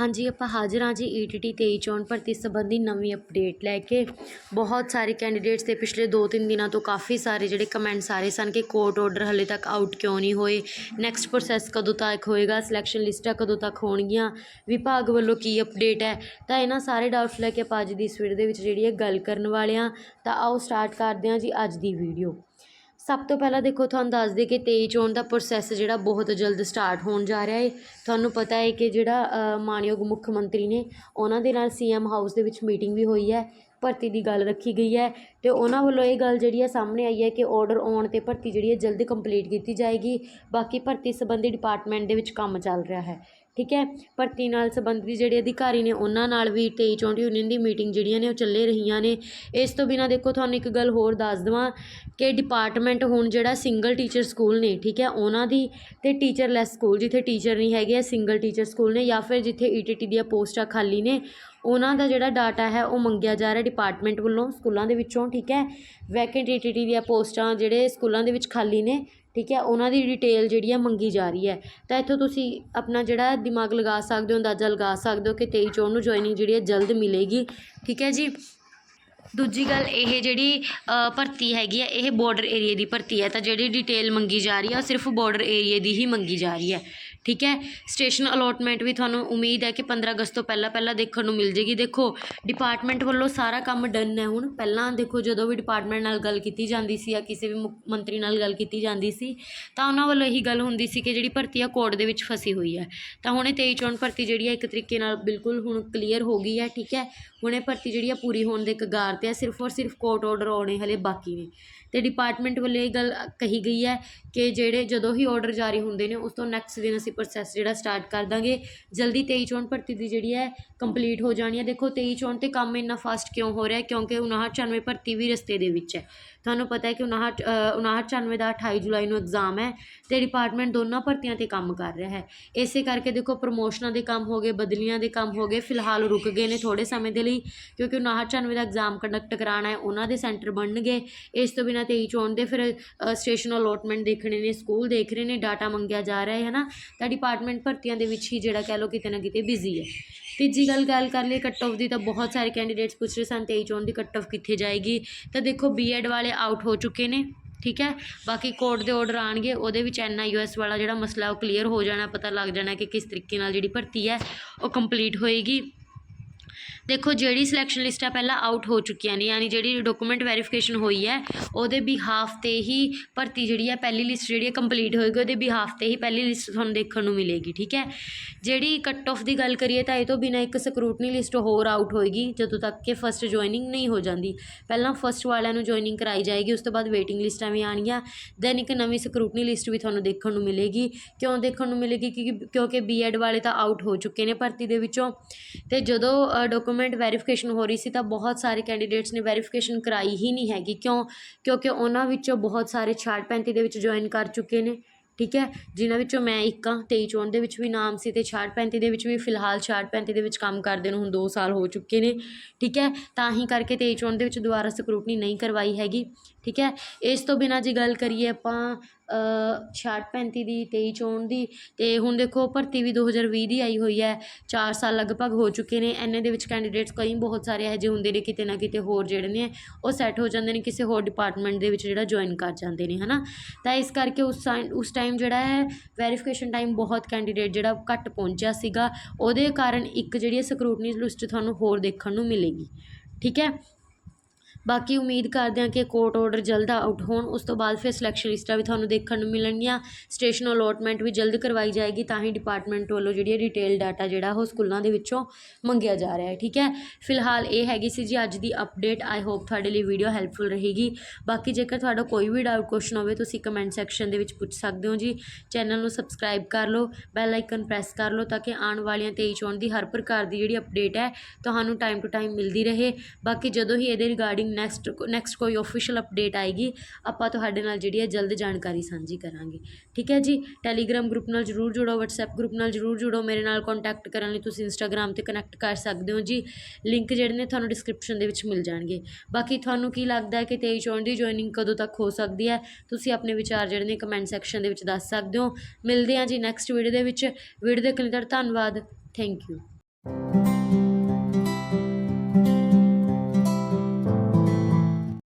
ਹਾਂਜੀ, ਆਪਾਂ ਹਾਜ਼ਰ ਹਾਂ ਜੀ ਈਟੀਟੀ 23 ਚੋਣ ਭਰਤੀ ਸੰਬੰਧੀ ਨਵੀਂ ਅਪਡੇਟ ਲੈ ਕੇ। ਬਹੁਤ ਸਾਰੇ ਕੈਂਡੀਡੇਟਸ ਦੇ ਪਿਛਲੇ 2-3 ਦਿਨਾਂ ਤੋਂ ਕਾਫੀ ਸਾਰੇ ਜਿਹੜੇ ਕਮੈਂਟਸ ਆ ਰਹੇ ਸਨ ਕਿ ਕੋਰਟ ਆਰਡਰ ਹਲੇ ਤੱਕ ਆਊਟ ਕਿਉਂ ਨਹੀਂ ਹੋਏ। ਨੈਕਸਟ ਪ੍ਰੋਸੈਸ ਕਦੋਂ ਤੱਕ ਹੋਏਗਾ? ਸਿਲੈਕਸ਼ਨ ਲਿਸਟਾਂ ਕਦੋਂ ਤੱਕ ਹੋਣਗੀਆਂ? ਵਿਭਾਗ ਵੱਲੋਂ ਕੀ ਅਪਡੇਟ ਹੈ? ਤਾਂ ਇਹਨਾਂ ਸਾਰੇ ਡਾਊਟਸ ਲੈ ਕੇ ਆਪਾਂ ਅੱਜ ਦੀ ਇਸ ਵੀਡੀਓ ਦੇ ਵਿੱਚ ਜਿਹੜੀ ਹੈ ਗੱਲ ਕਰਨ ਵਾਲੇ ਹਾਂ। ਤਾਂ ਆਓ ਸਟਾਰਟ ਕਰਦੇ ਹਾਂ ਜੀ ਅੱਜ ਦੀ ਵੀਡੀਓ ਸਭ ਤੋਂ ਪਹਿਲਾਂ ਦੇਖੋ ਤੁਹਾਨੂੰ ਦੱਸ ਦਈਏ ਕਿ ਤੇਈ ਚੋਣ ਦਾ ਪ੍ਰੋਸੈਸ ਜਿਹੜਾ ਬਹੁਤ ਜਲਦ ਸਟਾਰਟ ਹੋਣ ਜਾ ਰਿਹਾ ਹੈ ਤੁਹਾਨੂੰ ਪਤਾ ਹੈ ਕਿ ਜਿਹੜਾ ਅ, ਮਾਨਯੋਗ ਮੁੱਖ ਮੰਤਰੀ ਨੇ ਉਹਨਾਂ ਦੇ ਨਾਲ ਸੀ ਸੀਐਮ ਹਾਊਸ ਦੇ ਵਿੱਚ ਮੀਟਿੰਗ ਵੀ ਹੋਈ ਹੈ। ਭਰਤੀ ਦੀ ਗੱਲ ਰੱਖੀ ਗਈ ਹੈ ਅਤੇ ਉਹਨਾਂ ਵੱਲੋਂ ਇਹ ਗੱਲ ਜਿਹੜੀ ਹੈ ਸਾਹਮਣੇ ਆਈ ਹੈ ਕਿ ਔਡਰ ਆਉਣ ਤੇ ਭਰਤੀ ਜਿਹੜੀ ਹੈ ਜਲਦੀ ਕੰਪਲੀਟ ਕੀਤੀ ਜਾਏਗੀ। ਬਾਕੀ ਭਰਤੀ ਸੰਬੰਧੀ ਡਿਪਾਰਟਮੈਂਟ ਦੇ ਵਿੱਚ ਕੰਮ ਚੱਲ ਰਿਹਾ ਹੈ। ਠੀਕ ਹੈ? ਭਰਤੀ ਨਾਲ ਸੰਬੰਧਿਤ ਜਿਹੜੇ ਅਧਿਕਾਰੀ ਨੇ ਉਹਨਾਂ ਨਾਲ ਵੀ 23 ਚੋਣ ਯੂਨੀਅਨ ਦੀ ਮੀਟਿੰਗ ਜਿਹੜੀਆਂ ਨੇ ਉਹ ਚੱਲੇ ਰਹੀਆਂ ਨੇ। ਇਸ ਤੋਂ ਬਿਨਾਂ ਦੇਖੋ ਤੁਹਾਨੂੰ ਇੱਕ ਗੱਲ ਹੋਰ ਦੱਸ ਦੇਵਾਂ ਕਿ ਡਿਪਾਰਟਮੈਂਟ ਹੁਣ ਜਿਹੜਾ ਸਿੰਗਲ ਟੀਚਰ ਸਕੂਲ ਨੇ, ਠੀਕ ਹੈ? ਉਹਨਾਂ ਦੀ ਤੇ ਟੀਚਰਲੈਸ ਸਕੂਲ ਜਿੱਥੇ ਟੀਚਰ ਨਹੀਂ ਹੈਗੇ ਆ ਸਿੰਗਲ ਟੀਚਰ ਸਕੂਲ ਨੇ ਜਾਂ ਫਿਰ ਜਿੱਥੇ ਈਟੀਟੀ ਦੀਆਂ ਪੋਸਟਾਂ ਖਾਲੀ ਨੇ ਉਹਨਾਂ ਦਾ ਜਿਹੜਾ ਡਾਟਾ ਹੈ ਉਹ ਮੰਗਿਆ ਜਾ ਰਿਹਾ ਡਿਪਾਰਟਮੈਂਟ ਵੱਲੋਂ ਸਕੂਲਾਂ ਦੇ ਵਿੱਚੋਂ, ਠੀਕ ਹੈ? ਵੈਕੈਂਟ ਦੀਆਂ ਪੋਸਟਾਂ ਜਿਹੜੇ ਸਕੂਲਾਂ ਦੇ ਵਿੱਚ ਖਾਲੀ ਨੇ, ਠੀਕ ਹੈ? ਉਹਨਾਂ ਦੀ ਡਿਟੇਲ ਜਿਹੜੀ ਹੈ ਮੰਗੀ ਜਾ ਰਹੀ ਹੈ। ਤਾਂ ਇੱਥੋਂ ਤੁਸੀਂ ਆਪਣਾ ਜਿਹੜਾ ਦਿਮਾਗ ਲਗਾ ਸਕਦੇ ਹੋ, ਅੰਦਾਜ਼ਾ ਲਗਾ ਸਕਦੇ ਹੋ ਕਿ ਤੇਈ ਚੋਣ ਨੂੰ ਜੁਆਇਨਿੰਗ ਜਿਹੜੀ ਹੈ ਜਲਦ ਮਿਲੇਗੀ, ਠੀਕ ਹੈ ਜੀ? ਦੂਜੀ ਗੱਲ ਇਹ ਜਿਹੜੀ ਭਰਤੀ ਹੈਗੀ ਹੈ, ਇਹ ਬਾਰਡਰ ਏਰੀਆ ਦੀ ਭਰਤੀ ਹੈ। ਤਾਂ ਜਿਹੜੀ ਡਿਟੇਲ ਮੰਗੀ ਜਾ ਰਹੀ ਹੈ, ਉਹ ਸਿਰਫ ਬਾਰਡਰ ਏਰੀਆ ਦੀ ਹੀ ਮੰਗੀ ਜਾ ਰਹੀ ਹੈ। ਠੀਕ ਹੈ? ਸਟੇਸ਼ਨ ਅਲੋਟਮੈਂਟ ਵੀ ਤੁਹਾਨੂੰ ਉਮੀਦ ਹੈ ਕਿ 15 ਅਗਸਤ ਤੋਂ ਪਹਿਲਾਂ ਪਹਿਲਾਂ ਦੇਖਣ ਨੂੰ ਮਿਲ ਜੇਗੀ। ਦੇਖੋ ਡਿਪਾਰਟਮੈਂਟ ਵੱਲੋਂ ਸਾਰਾ ਕੰਮ ਡਨ ਹੈ ਹੁਣ। ਪਹਿਲਾਂ ਦੇਖੋ, ਜਦੋਂ ਵੀ ਡਿਪਾਰਟਮੈਂਟ ਨਾਲ ਗੱਲ ਕੀਤੀ ਜਾਂਦੀ ਸੀ ਜਾਂ ਕਿਸੇ ਵੀ ਮੁੱਖ ਮੰਤਰੀ ਨਾਲ ਗੱਲ ਕੀਤੀ ਜਾਂਦੀ ਸੀ, ਤਾਂ ਉਹਨਾਂ ਵੱਲੋਂ ਇਹੀ ਗੱਲ ਹੁੰਦੀ ਸੀ ਕਿ ਜਿਹੜੀ ਭਰਤੀ ਆ ਕੋਰਟ ਦੇ ਵਿੱਚ ਫਸੀ ਹੋਈ ਹੈ। ਤਾਂ ਹੁਣ ਇਹ 23 ਚੋਣ ਭਰਤੀ ਜਿਹੜੀ ਹੈ ਇੱਕ ਤਰੀਕੇ ਨਾਲ ਬਿਲਕੁਲ ਹੁਣ ਕਲੀਅਰ ਹੋ ਗਈ ਹੈ, ਠੀਕ ਹੈ? ਹੁਣ ਇਹ ਭਰਤੀ ਜਿਹੜੀ ਆ ਪੂਰੀ ਹੋਣ ਦੇ ਕਗਾਰ ਤੇ ਹੈ ਸਿਰਫ ਔਰ ਸਿਰਫ ਕੋਰਟ ਆਰਡਰ ਆਉਣੇ ਹਲੇ ਬਾਕੀ ਨੇ। ਤੇ ਡਿਪਾਰਟਮੈਂਟ ਵੱਲੋਂ ਇਹ ਗੱਲ ਕਹੀ ਗਈ ਹੈ ਕਿ ਜਿਹੜੇ ਜਦੋਂ ਹੀ ਆਰਡਰ ਜਾਰੀ ਹੁੰਦੇ ਨੇ, ਉਸ ਤੋਂ ਨੈਕਸਟ ਦਿਨ ਅਸੀਂ ਪ੍ਰੋਸੈਸ ਜਿਹੜਾ ਸਟਾਰਟ ਕਰ ਦਾਂਗੇ। ਜਲਦੀ 23 ਚੋਣ ਭਰਤੀ ਦੀ ਜਿਹੜੀ ਹੈ ਕੰਪਲੀਟ ਹੋ ਜਾਣੀ ਹੈ। ਦੇਖੋ 23 ਚੋਣ ਤੇ ਕੰਮ ਇੰਨਾ ਫਾਸਟ ਕਿਉਂ ਹੋ ਰਿਹਾ ਕਿਉਂਕਿ 59 94 ਭਰਤੀ ਵੀ ਰਸਤੇ ਦੇ ਵਿੱਚ ਹੈ। ਤੁਹਾਨੂੰ ਪਤਾ ਹੈ ਕਿ 59 ਅ, 59 94 ਦਾ 28 ਜੁਲਾਈ ਨੂੰ ਐਗਜ਼ਾਮ ਹੈ ਤੇ ਡਿਪਾਰਟਮੈਂਟ ਦੋਨਾਂ ਭਰਤੀਆਂ ਤੇ ਕੰਮ ਕਰ ਰਿਹਾ ਹੈ। ਇਸੇ ਕਰਕੇ ਦੇਖੋ ਪ੍ਰਮੋਸ਼ਨਾਂ ਦੇ ਕੰਮ ਹੋ ਗਏ ਬਦਲੀਆਂ ਦੇ ਕੰਮ ਹੋ ਗਏ ਫਿਲਹਾਲ ਰੁਕ ਗਏ ਨੇ ਥੋੜੇ ਸਮੇਂ ਦੇ ਲਈ ਕਿਉਂਕਿ 59 94 ਦਾ ਐਗਜ਼ਾਮ ਕੰਡਕਟ ਕਰਾਉਣਾ ਹੈ ਉਹਨਾਂ ਦੇ ਸੈਂਟਰ ਬਣਨਗੇ। ਇਸ ਤੋਂ ਬਿਨਾਂ 23 ਚੋਣ ਦੇ ਫਿਰ ਸਟੇਸ਼ਨ ਅਲੋਟਮੈਂਟ ਦੇਖਣੇ ਨੇ ਸਕੂਲ ਦੇਖ ਰਹੇ ਨੇ ਡਾਟਾ ਮੰਗਿਆ ਜਾ ਰਿਹਾ ਹੈ ਨਾ ਤਾਂ ਡਿਪਾਰਟਮੈਂਟ ਭਰਤੀਆਂ ਦੇ ਵਿੱਚ ਹੀ ਜਿਹੜਾ ਕਹਿ ਲਓ ਕਿਤੇ ਨਾ ਕਿਤੇ ਬਿਜ਼ੀ ਹੈ। ਤੀਜੀ ਗੱਲ ਗੱਲ ਕਰ ਲਈ ਕੱਟ ਆਫ ਦੀ ਤਾਂ ਬਹੁਤ ਸਾਰੇ ਕੈਂਡੀਡੇਟਸ ਪੁੱਛ ਰਹੇ ਸਨ 23 ਚੋਣ ਦੀ ਕੱਟ ਆਫ ਕਿੱਥੇ ਜਾਏਗੀ? ਤਾਂ ਦੇਖੋ ਬੀਐਡ ਵਾਲੇ ਆਊਟ ਹੋ ਚੁੱਕੇ ਨੇ, ਠੀਕ ਹੈ? ਬਾਕੀ ਕੋਰਟ ਦੇ ਆਰਡਰ ਆਣਗੇ ਉਹਦੇ ਵਿੱਚ ਐਨਆਈਯੂਐਸ ਵਾਲਾ ਜਿਹੜਾ ਮਸਲਾ ਉਹ ਕਲੀਅਰ ਹੋ ਜਾਣਾ, ਪਤਾ ਲੱਗ ਜਾਣਾ ਕਿ ਕਿਸ ਤਰੀਕੇ ਨਾਲ ਜਿਹੜੀ ਭਰਤੀ ਹੈ, ਉਹ ਕੰਪਲੀਟ ਹੋਏਗੀ। ਦੇਖੋ, ਜਿਹੜੀ ਸਿਲੈਕਸ਼ਨ ਲਿਸਟਾਂ ਪਹਿਲਾਂ ਆਊਟ ਹੋ ਚੁੱਕੀਆਂ ਨੇ, ਯਾਨੀ ਜਿਹੜੀ ਡਾਕੂਮੈਂਟ ਵੈਰੀਫਿਕੇਸ਼ਨ ਹੋਈ ਹੈ, ਉਹਦੇ ਬਿਹਾਫ ਤੇ ਹੀ ਭਰਤੀ ਜਿਹੜੀ ਹੈ, ਪਹਿਲੀ ਲਿਸਟ ਜਿਹੜੀ ਹੈ ਕੰਪਲੀਟ ਹੋਏਗੀ, ਉਹਦੇ ਬਿਹਾਫ ਤੇ ਹੀ ਪਹਿਲੀ ਲਿਸਟ ਤੁਹਾਨੂੰ ਦੇਖਣ ਨੂੰ ਮਿਲੇਗੀ, ਠੀਕ ਹੈ? ਜਿਹੜੀ ਕੱਟ ਆਫ ਦੀ ਗੱਲ ਕਰੀਏ ਤਾਂ ਇਹ ਤੋਂ ਬਿਨਾਂ ਇੱਕ ਸਕਰੂਟਨੀ ਲਿਸਟ ਹੋਰ ਆਊਟ ਹੋਏਗੀ, ਜਦੋਂ ਤੱਕ ਕਿ ਫਸਟ ਜੁਆਇਨਿੰਗ ਨਹੀਂ ਹੋ ਜਾਂਦੀ। ਪਹਿਲਾਂ ਫਸਟ ਵਾਲਿਆਂ ਨੂੰ ਜੁਆਇਨਿੰਗ ਕਰਾਈ ਜਾਏਗੀ, ਉਸ ਤੋਂ ਬਾਅਦ ਵੇਟਿੰਗ ਲਿਸਟਾਂ ਵੀ ਆਣਗੀਆਂ ਦੈਨ ਇੱਕ ਨਵੀਂ ਸਕਰੂਟਨੀ ਲਿਸਟ ਵੀ ਤੁਹਾਨੂੰ ਦੇਖਣ ਨੂੰ ਮਿਲੇਗੀ। ਕਿਉਂ ਦੇਖਣ ਨੂੰ ਮਿਲੇਗੀ? ਕਿਉਂਕਿ ਕਿਉਂਕਿ ਬੀਐਡ ਵਾਲੇ ਤਾਂ ਆਊਟ ਹੋ ਚੁੱਕੇ ਨੇ ਭਰਤੀ ਦੇ ਵਿੱਚੋਂ। ਤੇ ਜਦੋਂ ਡਾਕੂਮੈਂਟ ਵੈਰੀਫਿਕੇਸ਼ਨ ਹੋ ਰਹੀ ਸੀ ਤਾਂ ਬਹੁਤ ਸਾਰੇ ਕੈਂਡੀਡੇਟਸ ਨੇ ਵੈਰੀਫਿਕੇਸ਼ਨ ਕਰਾਈ ਹੀ ਨਹੀਂ ਹੈਗੀ। ਕਿਉਂ? ਕਿਉਂਕਿ ਉਹਨਾਂ ਵਿੱਚੋਂ ਬਹੁਤ ਸਾਰੇ 66 35 ਦੇ ਵਿੱਚ ਜੁਆਇਨ ਕਰ ਚੁੱਕੇ ਨੇ, ਠੀਕ ਹੈ? ਜਿਨ੍ਹਾਂ ਵਿੱਚੋਂ ਮੈਂ ਇੱਕ ਹਾਂ 23 ਚੋਣ ਦੇ ਵਿੱਚ ਵੀ ਨਾਮ ਸੀ ਤੇ 66 35 ਦੇ ਵਿੱਚ ਵੀ ਫਿਲਹਾਲ 66 35 ਦੇ ਵਿੱਚ ਕੰਮ ਕਰਦੇ ਨੂੰ, ਹੁਣ 2 ਸਾਲ ਹੋ ਚੁੱਕੇ ਨੇ, ਠੀਕ ਹੈ? ਤਾਂ ਹੀ ਕਰਕੇ 23 ਚੋਣ ਦੇ ਵਿੱਚ ਦੁਬਾਰਾ ਸਕਰੂਟਨੀ ਨਹੀਂ ਕਰਵਾਈ ਹੈਗੀ। ਠੀਕ ਹੈ? ਇਸ ਤੋਂ ਬਿਨਾਂ ਜੇ ਗੱਲ ਕਰੀਏ ਆਪਾਂ 66 35 ਦੀ, ਤੇਈ ਚੋਣ ਦੀ ਅਤੇ ਹੁਣ ਦੇਖੋ ਭਰਤੀ ਵੀ 2020 ਦੀ ਆਈ ਹੋਈ ਹੈ। ਚਾਰ ਸਾਲ ਲਗਭਗ ਹੋ ਚੁੱਕੇ ਨੇ। ਐਨੇ ਦੇ ਵਿੱਚ ਕੈਂਡੀਡੇਟਸ ਕਈ ਬਹੁਤ ਸਾਰੇ ਇਹੋ ਜਿਹੇ ਹੁੰਦੇ ਨੇ ਕਿਤੇ ਨਾ ਕਿਤੇ ਹੋਰ ਜਿਹੜੇ ਨੇ, ਉਹ ਸੈੱਟ ਹੋ ਜਾਂਦੇ ਨੇ ਕਿਸੇ ਹੋਰ ਡਿਪਾਰਟਮੈਂਟ ਦੇ ਵਿੱਚ ਜਿਹੜਾ ਜੁਆਇਨ ਕਰ ਜਾਂਦੇ ਨੇ ਹੈ ਨਾ ਤਾਂ ਇਸ ਕਰਕੇ ਉਸ ਟਾਈਮ ਉਸ ਟਾਈਮ ਜਿਹੜਾ ਹੈ ਵੈਰੀਫਿਕੇਸ਼ਨ ਟਾਈਮ ਬਹੁਤ ਕੈਂਡੀਡੇਟ ਜਿਹੜਾ ਘੱਟ ਪਹੁੰਚਿਆ ਸੀਗਾ। ਉਹਦੇ ਕਾਰਨ ਇੱਕ ਜਿਹੜੀ ਸਕਰੂਟਨੀ ਲਿਸਟ ਤੁਹਾਨੂੰ ਹੋਰ ਦੇਖਣ ਨੂੰ ਮਿਲੇਗੀ। ਠੀਕ ਹੈ? ਬਾਕੀ ਉਮੀਦ ਕਰਦੇ ਹਾਂ ਕਿ ਕੋਰਟ ਆਰਡਰ ਜਲਦ ਆਊਟ ਹੋਣ। ਉਸ ਤੋਂ ਬਾਅਦ ਫਿਰ ਸਿਲੈਕਸ਼ਨ ਲਿਸਟਾਂ ਵੀ ਤੁਹਾਨੂੰ ਦੇਖਣ ਨੂੰ ਮਿਲਣਗੀਆਂ। ਸਟੇਸ਼ਨ ਅਲੋਟਮੈਂਟ ਵੀ ਜਲਦ ਕਰਵਾਈ ਜਾਏਗੀ, ਤਾਂ ਹੀ ਡਿਪਾਰਟਮੈਂਟ ਵੱਲੋਂ ਜਿਹੜੀ ਹੈ ਡਿਟੇਲ ਡਾਟਾ ਜਿਹੜਾ ਉਹ ਸਕੂਲਾਂ ਦੇ ਵਿੱਚੋਂ ਮੰਗਿਆ ਜਾ ਰਿਹਾ ਹੈ, ਠੀਕ ਹੈ? ਫਿਲਹਾਲ ਇਹ ਹੈਗੀ ਸੀ ਜੀ ਅੱਜ ਦੀ ਅਪਡੇਟ ਆਈ ਹੋਪ ਤੁਹਾਡੇ ਲਈ ਵੀਡੀਓ ਹੈਲਪਫੁਲ ਰਹੇਗੀ। ਬਾਕੀ ਜੇਕਰ ਤੁਹਾਡਾ ਕੋਈ ਵੀ ਡਾਊਟ ਕੁਐਸਚਨ ਹੋਵੇ, ਤੁਸੀਂ ਕਮੈਂਟ ਸੈਕਸ਼ਨ ਦੇ ਵਿੱਚ ਪੁੱਛ ਸਕਦੇ ਹੋ ਜੀ। ਚੈਨਲ ਨੂੰ ਸਬਸਕ੍ਰਾਈਬ ਕਰ ਲਓ ਬੈਲ ਆਈਕਨ ਪ੍ਰੈਸ ਕਰ ਲਓ, ਤਾਂ ਕਿ ਆਉਣ ਵਾਲੀਆਂ 23 ਚੋਣ ਦੀ ਹਰ ਪ੍ਰਕਾਰ ਦੀ ਜਿਹੜੀ ਅਪਡੇਟ ਹੈ, ਤੁਹਾਨੂੰ ਟਾਈਮ ਟੂ ਟਾਈਮ ਮਿਲਦੀ ਰਹੇ। ਬਾਕੀ ਜਦੋਂ ਹੀ ਇਹਦੇ ਰਿਗਾਰਡਿੰਗ ਨੈਕਸਟ ਨੈਕਸਟ ਕੋਈ ਆਫੀਸ਼ੀਅਲ ਅਪਡੇਟ ਆਏਗੀ, ਆਪਾਂ ਤੁਹਾਡੇ ਨਾਲ ਜਿਹੜੀ ਹੈ ਜਲਦ ਜਾਣਕਾਰੀ ਸਾਂਝੀ ਕਰਾਂਗੇ। ਠੀਕ ਹੈ ਜੀ? ਟੈਲੀਗ੍ਰਾਮ ਗਰੁੱਪ ਨਾਲ ਜਰੂਰ ਜੁੜੋ, WhatsApp ਗਰੁੱਪ ਨਾਲ ਜਰੂਰ ਜੁੜੋ, ਮੇਰੇ ਨਾਲ ਕੰਟੈਕਟ ਕਰਨ ਲਈ ਤੁਸੀਂ Instagram ਤੇ ਕਨੈਕਟ ਕਰ ਸਕਦੇ ਹੋ ਜੀ। ਲਿੰਕ ਜਿਹੜੇ ਨੇ ਤੁਹਾਨੂੰ ਡਿਸਕ੍ਰਿਪਸ਼ਨ ਦੇ ਵਿੱਚ ਮਿਲ ਜਾਣਗੇ। ਬਾਕੀ ਤੁਹਾਨੂੰ ਕੀ ਲੱਗਦਾ ਹੈ ਕਿ 23 ਚੋਣ ਦੀ ਜੁਆਇਨਿੰਗ ਕਦੋਂ ਤੱਕ ਹੋ ਸਕਦੀ ਹੈ? ਤੁਸੀਂ ਆਪਣੇ ਵਿਚਾਰ ਜਿਹੜੇ ਨੇ ਕਮੈਂਟ ਸੈਕਸ਼ਨ ਦੇ ਵਿੱਚ ਦੱਸ ਸਕਦੇ ਹੋ। ਮਿਲਦੇ ਹਾਂ ਜੀ ਨੈਕਸਟ ਵੀਡੀਓ ਦੇ ਵਿੱਚ। ਵੀਡੀਓ ਦੇਖਣ ਲਈ ਤੁਹਾਡਾ ਧੰਨਵਾਦ। Thank you